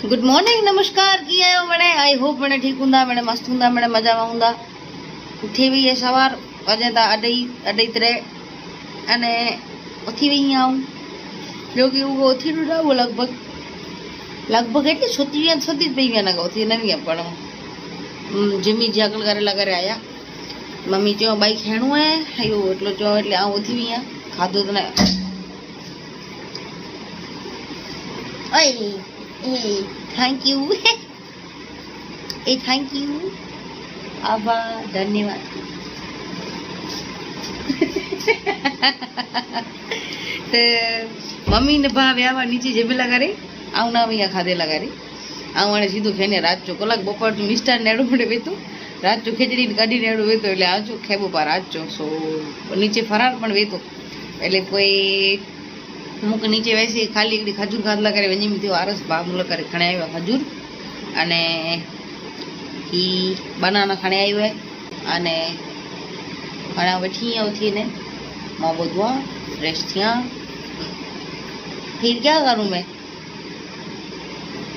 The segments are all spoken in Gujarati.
ગુડ મોર્નિંગ નમસ્કાર, કી આવ્યો મને આઈ હોપ મને ઠીક ઊંધા મને મસ્ત ઊંધા મને મજામાં ઊંધા ઉઠી વઈએ સવાર આજે તા અઢી અઢી ત્રે. અને ઉઠી વઈ આવું જો કે એવું ઉઠી નું આવું લગભગ. લગભગ એટલે સુતી ગયા સુતી જ પી ગયા ના ઉઠી નવી પણ જીમી જે આગળ ઘરે લગારે આવ્યા મમ્મી જો બાઈક હેણું હે આવ્યું એટલો જો એટલે આ ઉઠી વઈ ખાધું તને. અઈ એ થેન્ક યુ એ થેન્ક યુ આભાર ધન્યવાદ મમ્મીને ભાવે આવા નીચે જમેલા કરે આવું ના અહીંયા ખાધેલા કરે આવું સીધું ખેને રાત ચો કલાક બપોરનું નિષ્ઠા નેડું પડે વેતું રાત ચો ખીચડીને કાઢી નેડું વેતો એટલે આજો ખેબો પા રાચો સો નીચે ફરાર પણ વેતો એટલે કોઈ અમુક નીચે વેસી ખાલી એકડી ખજૂર ખાધલા કરે વંજી મીથી આરસ બામુલ કરે ખણે આવ્યા ખજૂર. અને એ બનાના ખણે આવ્યો અને ઘણા વઠી આવથીને માં બધવા ફ્રેશ થયા. ફિર ક્યાં કરું મેં?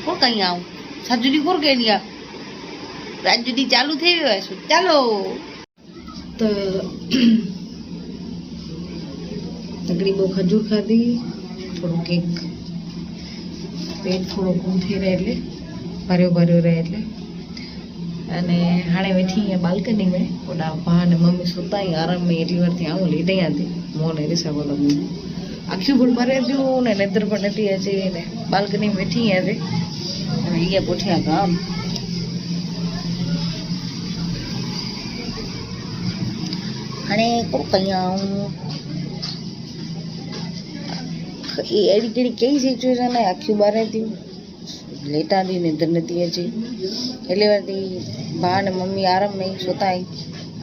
કોણ કઈ આવું? સજુડી કોણ કહી ગયા? રાત જુદી ચાલુ થઈ ગયો છે ચાલો. તો તગડી બહુ ખજૂર ખાધી, થોડુંક એક પેટ થોડું ગુમ થઈ રહે એટલે, ભર્યો ભર્યો રહે એટલે. અને હાણે બેઠી અહીંયા બાલ્કની મેં, ઓલા ભા ને મમ્મી સુતા આરામ મેં એટલી વારથી આવું લઈ રહ્યા હતી મોને રીસા બોલો આખી ગુડ ભરે દઉં ને લેદર પણ નથી હજી ને બાલ્કની બેઠી આજે અને અહીંયા પોઠ્યા ગામ. અને કોક અહીંયા હું એ એડી કેડી કેવી સિચ્યુએશન આખી બહાર હતી લેતા હતી ને ધનતી હજી એટલે વારથી બા ને મમ્મી આરામ નહીં સોતા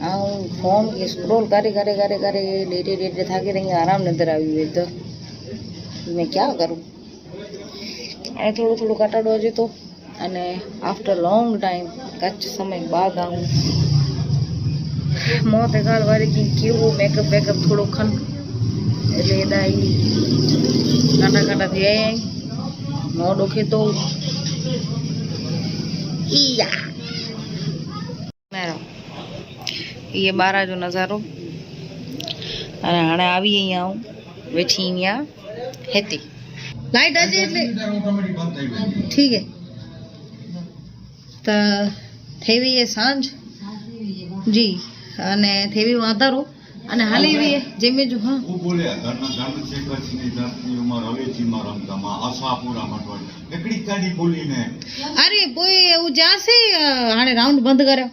આ હું ફોન કે સ્ક્રોલ કરે કરે કરે કરે ડેટે ડેટે થાકી રહી આરામ નજર આવી હોય તો. મેં ક્યાં કરું? અને થોડું થોડું ઘટાડો હજી તો. અને આફ્ટર લોંગ ટાઈમ કચ્છ સમય બાદ આવું. મોં તે ગાલ વાળી કેવું મેકઅપ બેકઅપ થોડું ખન. એટલે એદા કાંટા થયા મોં ડોખે તો. એ બારા જો નજારો. અને હાણે આવી અહીંયા હું. વેઠી અહીંયા હેતી. લાઈટ હશે એટલે. ઠીક હે. તો થઈ ગઈ હે સાંજ. જી. અને થઈ ગયું અંધારું અને હાલી હે જેમે જો હા. હું બોલ્યા ઘરના ધર્મ છે કચ્છની જાતની ઉંમર અવેજીમાં રમતામાં આશાપુરામાં ટોળી એકડી કાઢી બોલીને. અરે કોઈ એવું જાશે હાણે રાઉન્ડ બંધ કરે.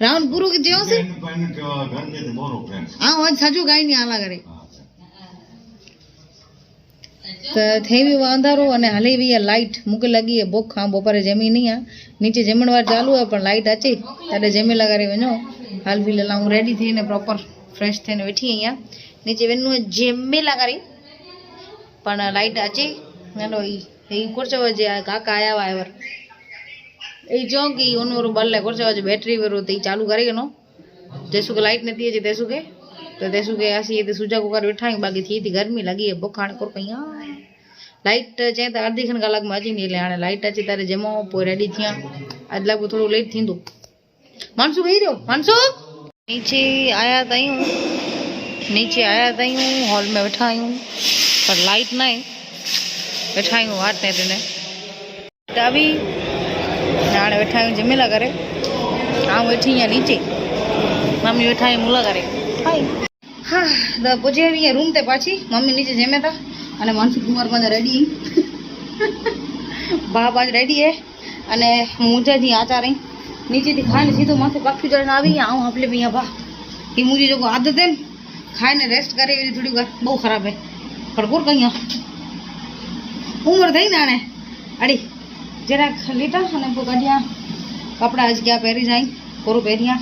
રાઉન્ડ પૂરું જ્યો છે? એનું પાણી કેવા ઘરની તે બોરો ફ્રેન્ડ આ હોજ સાચું ગાયની આલા કરે. તો ગયું અંધારું અને હલી વી લાઈટ મૂકી લગી હે ભૂખ ખાં બપોરે જમી નહીં આ. નીચે જમણવાર ચાલુ હોય પણ લાઇટ અચી ત્યારે જમી લગાડી વञो હાલ ફિલહાલ હું રેડી થઈને પ્રોપર ફ્રેશ થઈને બેઠી અહીંયા. નીચે બેનનું જેમેલા કરી. પણ લાઇટ આજે હેલો એ કોર્ચવા જે કાકા આવ્યા આવ્યા એ જો કે ઓનું બલ્લે કોર્ચવા જે બેટરી વેરો તે ચાલુ કરી ગયો જૈસું કે લાઇટ નથી છે તૈસું કે તો તૈસું કે આસી તે સુજા કુકર બેઠા બાકી થી ગરમી લાગી બોખાણ કોર અહીંયા. લાઇટ છે તો અડધી ખણ કલાકમાં હજી નહીં એટલે આને લાઇટ છે તારે જમો પોઈ રેડી થયા. આજ લાગુ થોડું લેટ થયું હતું માનસું કહી રહ્યો? માનસું? नीचे आया तायूं नीचे आया तायूं हॉल में बैठा आयूं पर लाइट ना है बैठा आयूं वाट ने तिने डाबी हाणे वेठा आहियूं जमेला करे आऊं वेठी आहियां नीचे મમ્મી બેઠા અહીં મુલા કરે હા તો પૂછે અહીંયા રૂમ તે પાછી મમ્મી નીચે જમે તા અને માનસી કુમાર પાસે રેડી બા પાછ રેડી હે અને હું ઊંચાથી આચાર રહી નીચેથી ખાઈને સીધો માથે પાખી ચડીને આવી આવું આપલે બી અહીંયા બા એ મુજી જો આદત હે ને ખાઈને રેસ્ટ કરે એવી થોડી વાર બહુ ખરાબ હે ખડકોર કઈ ઉંમર થઈ ને આણે અડી જરાક લીટા અને પોइ કઢિયા કપડા આજ ક્યાં પહેરી જાય પૂરું પહેર્યા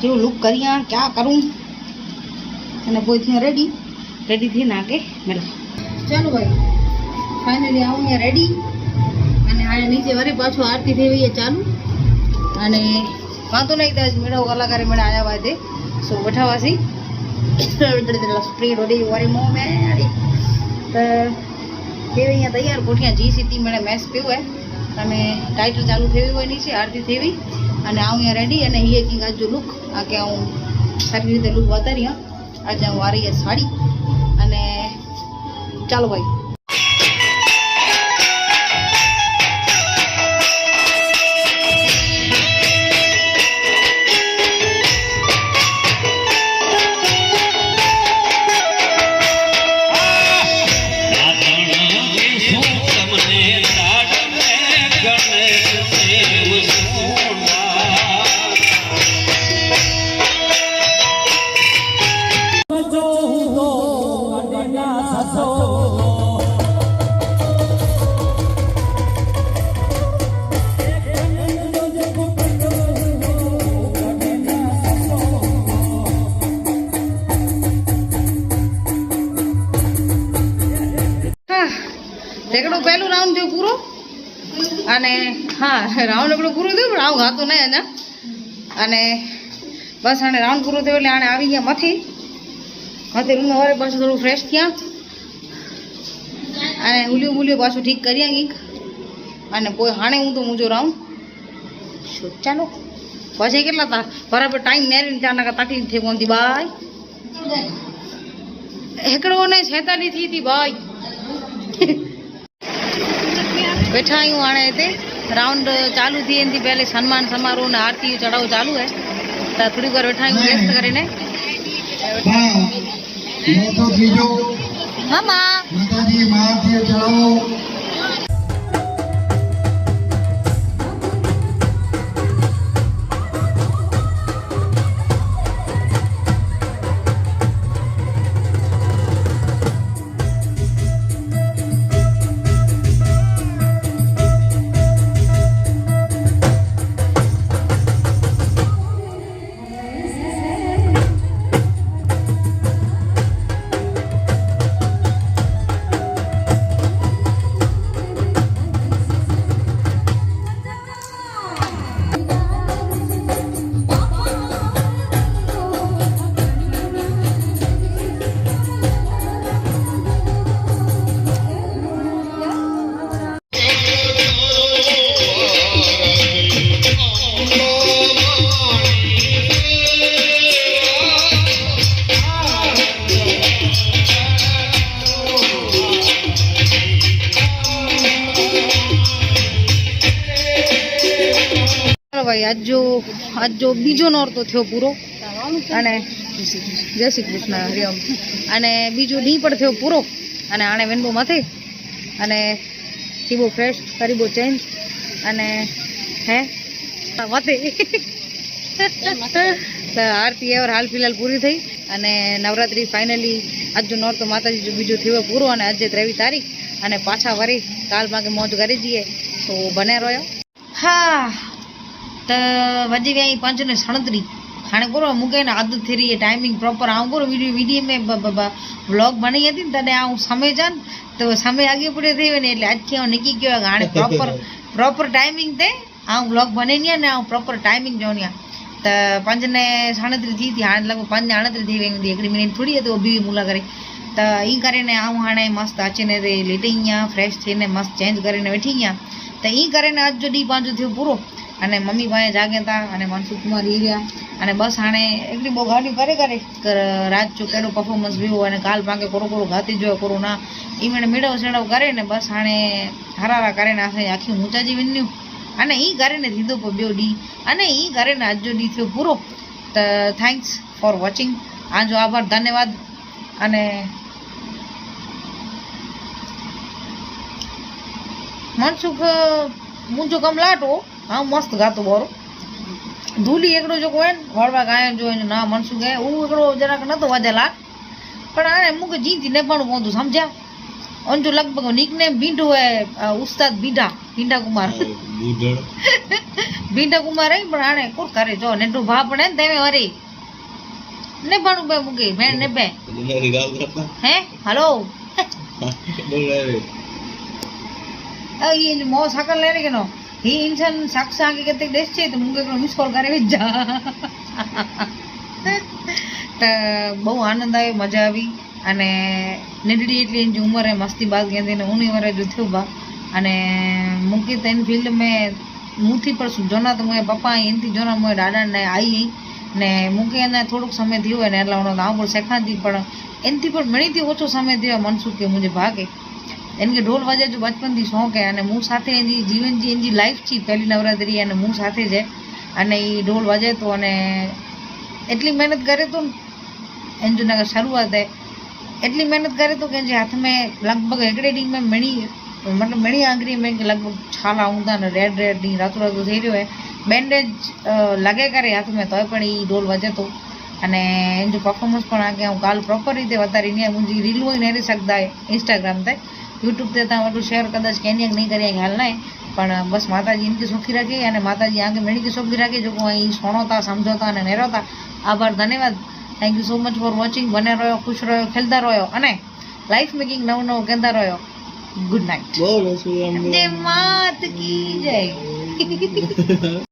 જેવું લુક કર્યા ક્યાં કરું અને પોઈ થયા રેડી રેડી થઈને આગે મેલા ચાલો ભાઈ ફાઇનલી આવું અહીંયા રેડી અને આ નીચે વળી પાછું આરતી થઈ ગઈ ચાલુ અને વાંધો નહીં દસ મેળો કલાકારે મેળા આવ્યા હોય તે સો, બઠાવાસી. સ્ટ્રીટ રોડી વારી મો મેં તો કેવી અહીંયા તૈયાર કોઠિયા જી સીટી મેળે મેસ પીવું હે તમે ટાઇટલ ચાલુ થયું હોય નીચે આરતી થેવી અને આવું અહીંયા રેડી અને હીએ કિંગ આજુ લુક આ કે હું સારી રીતે લુક હા આજે હું વારી સાડી અને ચાલો ભાઈ ઢેકડું પહેલું રાઉન્ડ થયું પૂરો? અને હા રાઉન્ડ આપણું પૂરું થયું પણ આવું હતું નહીં એને. અને બસ આને રાઉન્ડ પૂરું થયું એટલે આને આવી ગયા મથી મથી રૂમમાં વરે પાછું થોડું ફ્રેશ થયા. અને ઉલ્યું બુલ્યું પાછું ઠીક કરીએ કંઈક અને કોઈ હાણે હું તો મૂજો રાઉન્ડ ચાલો? પછી કેટલા તા? બરાબર ટાઈમ મેરીને ત્યાં નાખા તાકલીફ થઈ ગઈ બાય. હેકડો ને છેતાલી થી હતી બાય. वेठा आहियूं हाणे हिते राउंड चालू थी वेंदी पहले सन्मान समारोह ने आरती जो चढ़ाव चालू है त थोड़ी देर वेठा आहियूं रेस्ट કરીને હા મોટો બીજો મામા માતાજી મહારથી ચડાવો ભાઈ આજ જો આજ જો બીજો નોરતો થયો પૂરો. અને જય શ્રી કૃષ્ણ હરિયમ અને બીજો ડી પણ થયો પૂરો. અને આણે વેનબો માથે. અને થીબો ફ્રેશ કરીબો ચેન્જ અને હે? માથે. આરતી એવર હાલ ફિલહાલ પૂરી થઈ. અને નવરાત્રી ફાઇનલી આજ જો નોરતો માતાજી બીજો થયો પૂરો અને આજે ત્રેવીસ તારીખ. અને પાછા વરી કાલ માગે મોજ કરી જઈએ. તો બને રહ્યો. હા. તો વજી વ્યાય પાંચ ને સણત્રી હાणे गुरू मूंखे न आदत थी रही है टाइमिंग प्रॉपर आऊं गुरू वीडियो वीडियो में व्लॉग बनाई હતી ને તને આવું સમય જાન તો સમય આગે પડ્યો થઈ ને એટલે આજથી હું નક્કી કયો કે હાણે પ્રોપર પ્રોપર ટાઈમિંગ તે આવું વ્લોગ બને ને આવું પ્રોપર ટાઈમિંગ જોન્યા તો પંજને સાડત્રીસથી હતી હાણે લગભગ પંજને આડત્રીસ થઈ ગઈ હતી એકડી મિનિટ થોડી હતી ઊભી મુલા કરી. તો એ કરીને આવું હાણે મસ્ત આચીને લેટી ગયા ફ્રેશ થઈને મસ્ત ચેન્જ કરીને બેઠી ગયા. તો એ કરીને આજ જો ડી પાંજો થયું પૂરો. અને મમ્મી ભાઈ જાગ્યા હતા અને મનસુખમાં રહી ગયા અને બસ આણે એટલી બહુ ગાડી કરે કરે રાત ચો કેડું પરફોર્મન્સ વ્યૂ અને કાલ પાકે કોરો કોરો ગાતી જોયો કોરો ના એ મને મેળવ સેડવ કરે ને બસ આણે હરારા કરે ને આખે આખી ઊંચાજી વિન્યું અને એ કરીને દીધો પબ્યો ડી. અને એ કરીને આજનો ડી થયો પૂરો. થેન્ક્સ ફોર વોચિંગ આજો આભાર, ધન્યવાદ. અને મનસુખ મુંજો કમ લાટો હા મસ્ત ગાતું બોરો. ધૂલી એકડો જો કોઈ ને વળવા ગાયન જોયે ને ના મનસુ ગાય હું એકડો જરાક નતો વાજે લાગ. પણ આને મૂકે જીતી ને પણ ગોંધું સમજ્યા અંજુ લગભગ નિકનેમ ભીંડો હે ઉસ્તાદ ભીંડા ભીંડા કુમાર. ભીંડા કુમાર હે પણ આને કોણ કરે? જો નેટુ ભા પડે ને તેમે વરી. ને ભાણું બે મૂકે મેં ને બે. હે? હલો? એ મોસ હાકલ લઈ રે કે નો? ही इंसान साक्षा आगे करते देश छे तो मुझे करो मिस कॉल તો બહુ આનંદ આવ્યો મજા આવી અને નીડડી એટલી એની ઉંમરે મસ્તી બાદ ગયા એને ઊની વરે જો થયું બા અને મુકિત એની ફિલ્ડ મેં મૂંથી પણ શું જોના તો મેં પપ્પા એનથી જોના મેં દાદાને આવી ને મૂકે એને થોડુંક સમય થયો ને એટલે હું આવું શેખાતી પણ એનથી પણ મણીથી ઓછો સમય થયો મનસુખ કે મુજે ભાગે એને કે ઢોલ વાજા જો બચપનથી શોખ હે અને હું સાથે એની જીવનજી એની લાઈફ છે પહેલી નવરાત્રિ અને હું સાથે છે અને એ ઢોલ વાજાતો અને એટલી મહેનત કરે તો એને જુનાગઢ શરૂઆત હે એટલી મહેनत करे तो कंहिंजे हथ में लॻभॻि हिकिड़े ॾींहं में मणी मतिलबु मणी आंगरी में लॻभॻि छाला हूंदा आहिनि रेड रेड ॾींहुं रातो रातो थी रहियो आहे बैंडेज लॻे करे हथ में तोए पण ई ढोल वॼे थो अने हिन जो परफॉर्मेंस पण अॻियां काल प्रॉपर रीते वधारींदी आहे मुंहिंजी रीलूं ई न ॾिसी सघंदा आहे इंस्टाग्राम ते યુટ્યુબ તે ત્યાં શેર કદાચ કેની નહીં કરીએ ખ્યાલ નહીં. પણ બસ માતાજી ઇનકી સુખી રાખી અને માતાજી આગે મેળકી સુખી રાખી. જો અહીં સોણોતા સમજોતા અને નેરોતા આભાર ધન્યવાદ. Thank you so much for watching બને રહ્યો ખુશ રહ્યો ખેલતા રહ્યો અને લાઈફ મેકિંગ નવું નવું કહેતા રહ્યો. ગુડ નાઇટ જય માત કી જય.